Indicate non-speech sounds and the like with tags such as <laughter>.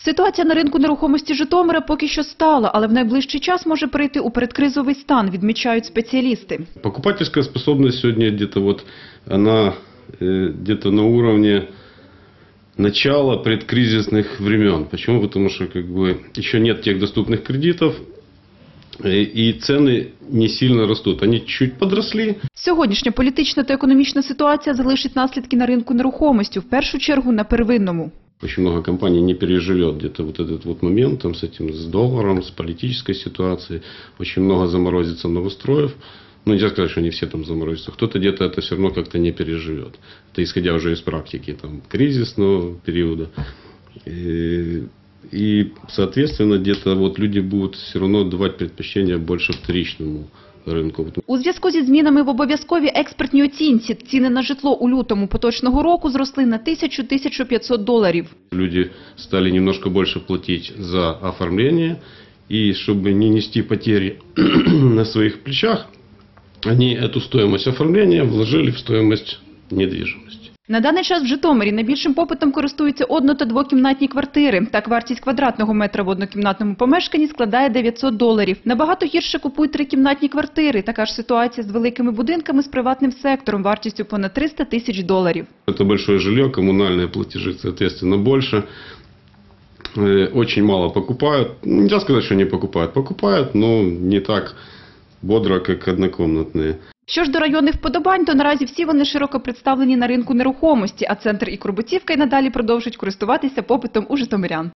Ситуація на ринку нерухомості Житомира поки що стала, але в найближчий час може перейти у передкризовий стан, відмічають спеціалісти. Покупательская способность сегодня где-то вот она э, где-то на уровне начала предкризисных времен. Почему? Потому что как бы еще нет тех доступных кредитов э, и цены не сильно растут. Они чуть подросли, Сьогоднішня політична та економічна ситуація залишить наслідки на ринку нерухомості, в першу чергу на первинному. Очень много компаний не переживет где-то вот этот вот момент там, с этим, с долларом, с политической ситуацией. Очень много заморозится новостроев. Ну, нельзя сказать, что не все там заморозятся. Кто-то где-то это все равно как-то не переживет. Это исходя уже из практики там, кризисного периода. И, и, соответственно, где-то вот люди будут все равно давать предпочтение больше вторичному рынку. Вот У зв'язку зі змінами в обов'язковій експертній оцінці ціни на житло у лютому поточного року зросли на 1000-1500 доларів. Люди стали немножко больше платить за оформление. И чтобы не нести потери <clears throat> на своих плечах, они эту стоимость оформления вложили в стоимость недвижимости. На даний час в Житомирі найбільшим попитом користуються одно- та двокімнатні квартири. Так, вартість квадратного метра в однокімнатному помешканні складає 900 доларів. Набагато гірше купують трикімнатні квартири. Така ж ситуація з великими будинками з приватним сектором вартістю понад 300 тисяч доларів. Это большое жилье, коммунальные платежи, соответственно, больше. Э, Очень мало покупают. Нельзя сказать, что не покупают. Покупают, но не так бодро, как однокомнатные. Що ж до районних вподобань, то наразі всі вони широко представлені на ринку нерухомості, а центр і Курбутівка й надалі продовжують користуватися попитом у житомирян.